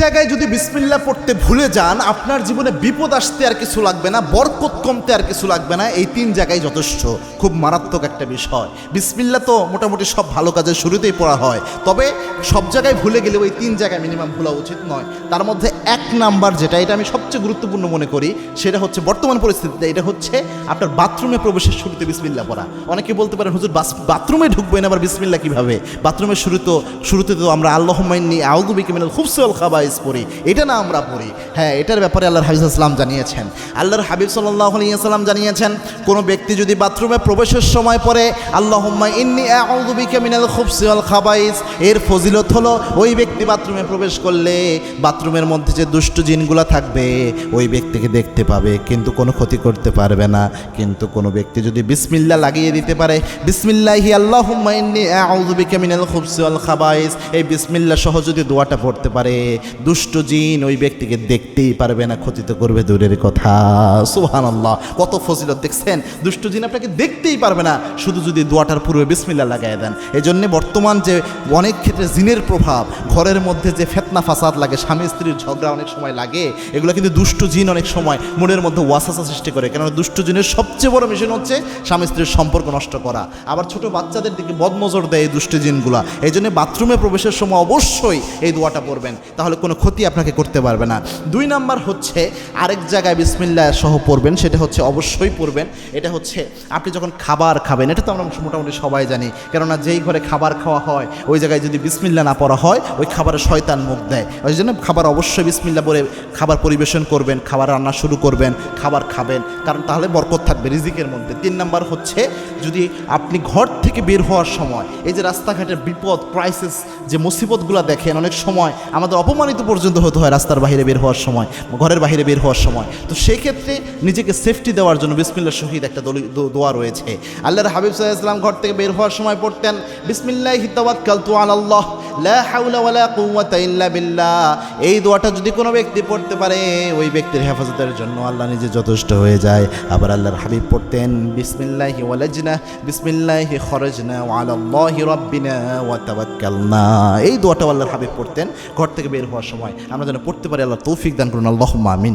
জায়গায় যদি বিসমিল্লা পড়তে ভুলে যান, আপনার জীবনে বিপদ আসতে আর কিছু লাগবে না, বরকত কমতে আর কিছু লাগবে না, এই তিন জায়গায় যথেষ্ট। খুব মারাত্মক একটা বিষয়। বিসমিল্লা তো মোটামুটি সব ভালো কাজের শুরুতেই পড়া হয়। তবে সব জায়গায় ভুলে গেলে ওই তিন জায়গায় মিনিমাম ভুলা উচিত নয়। তার মধ্যে এক নাম্বার যেটা, এটা আমি সবচেয়ে গুরুত্বপূর্ণ মনে করি, সেটা হচ্ছে বর্তমান পরিস্থিতিতে এটা হচ্ছে আপনার বাথরুমে প্রবেশের শুরুতে বিসমিল্লা পড়া। অনেকে বলতে পারেন, হুজুর বাথরুমে ঢুকবেন আবার বিসমিল্লা কীভাবে? বাথরুমের শুরু তো শুরুতে তো আমরা আল্লাহ মাইনি আউদুবিকে মিনাল খুবসল খাবাইস পড়ি, এটা না আমরা পড়ি। হ্যাঁ এটার ব্যাপারে আল্লাহর হাবিব সাল্লাম জানিয়েছেন। আল্লাহর হাবিব সাল্লাহ আলিয়াল্লাম জানিয়েছেন, কোনো ব্যক্তি যদি বাথরুমে প্রবেশের সময় পরে আল্লাহ ইন্নি আউদুবিকে মিনাল খুবসল খাবাইস, এর ফজিলত হলো ওই ব্যক্তি বাথরুমে প্রবেশ করলে বাথরুমের মধ্যে যে দুষ্ট জিনগুলো থাকবে, ওই ব্যক্তিকে দেখতে পাবে, কিন্তু কোনো ক্ষতি করতে পারবে না। কিন্তু কোনো ব্যক্তি যদি বিসমিল্লা লাগিয়ে দিতে পারে, বিসমিল্লাহি আল্লাহুম্মা ইন্নী আউযু বিকা মিনাল খুবসি ওয়াল খাবাইস, এই বিসমিল্লা সহ যদি দোয়াটা পড়তে পারে দুষ্ট জিন ওই ব্যক্তিকে দেখতেই পারবে না ক্ষতি তো করবে দূরের কথা। সুবহানাল্লাহ, কত ফজিলত দেখছেন? দুষ্ট জিন আপনাকে দেখতেই পারবে না, শুধু যদি দোয়াটার পূর্বে বিসমিল্লা লাগাই দেন। এই জন্যে বর্তমান যে অনেক ক্ষেত্রে জিনের প্রভাব, ঘরের মধ্যে যে ফেতনা, ফাসাদ লাগে, স্বামী স্ত্রীর ঝগড়া অনেক সময় লাগে, এগুলো কিন্তু দুষ্ট জিন অনেক সময় মনের মধ্যে ওয়াসাসা সৃষ্টি করে। কেননা দুষ্ট জিনের সবচেয়ে বড় মিশন হচ্ছে স্বামী স্ত্রীর সম্পর্ক নষ্ট করা। আবার ছোট বাচ্চাদের দিকে বদনজর দেয় এই দুষ্ট জিনগুলা। এই জন্য বাথরুমে প্রবেশের সময় অবশ্যই এই দোয়াটা পড়বেন। তাহলে কোনো ক্ষতি আপনাকে করতে পারবে না। দুই নাম্বার হচ্ছে, আরেক জায়গায় বিসমিল্লা সহ পড়বেন, সেটা হচ্ছে অবশ্যই পড়বেন। এটা হচ্ছে, আপনি যখন খাবার খাবেন, এটা তো আমরা মোটামুটি সবাই জানি, কেননা যেই ঘরে খাবার খাওয়া হয়, ওই জায়গায় যদি বিসমিল্লা না পড়া হয়, ওই খাবারে শয়তান মুখ দেয়। ওই জন্য খাবার অবশ্যই বিসমিল্লা পরে খাবার পরিবেশন করবেন, খাবার রান্না শুরু করবেন, খাবার খাবেন, কারণ তাহলে বরকত থাকবে রিজিকের মধ্যে। তিন নাম্বার হচ্ছে, যদি আপনি ঘর থেকে বের হওয়ার সময়, এই যে রাস্তাঘাটের বিপদ ক্রাইসিস যে মুসিবতগুলো দেখেন, অনেক সময় আমাদের অপমানিত পর্যন্ত হতে হয় রাস্তার বাইরে বের হওয়ার সময়, ঘরের বাইরে বের হওয়ার সময়। তো সেই ক্ষেত্রে নিজেকে সেফটি দেওয়ার জন্য বিসমিল্লা শহীদ একটা দোয়া রয়েছে। আল্লাহর হাবিব সাল্লাহ ইসলাম ঘর থেকে বের হওয়ার সময় পড়তেন, বিসমিল্লাহ হিতাবাদ কালতু আলাল্লাহ। লা হাওলা ওয়ালা এই দোয়াটা যদি কোনো ব্যক্তি পড়তে পারে, ওই ব্যক্তির হেফাজতের জন্য আল্লাহ নিজে যথেষ্ট হয়ে যায়। আবার আল্লাহর হাবিব পড়তেন, বিসমিল্লাহি ওয়ালাজনা, বিসমিল্লাহি খরজনা ওয়ালাল্লাহি রাব্বিনা ওয়া তাওয়াক্কালনা। এই দোয়াটা আল্লাহর হাবিব পড়তেন, ঘর থেকে বের হওয়ার সময়। আমরা যেন পড়তে পারি, আল্লাহ তৌফিক দান করুন আল্লাহ আমিন।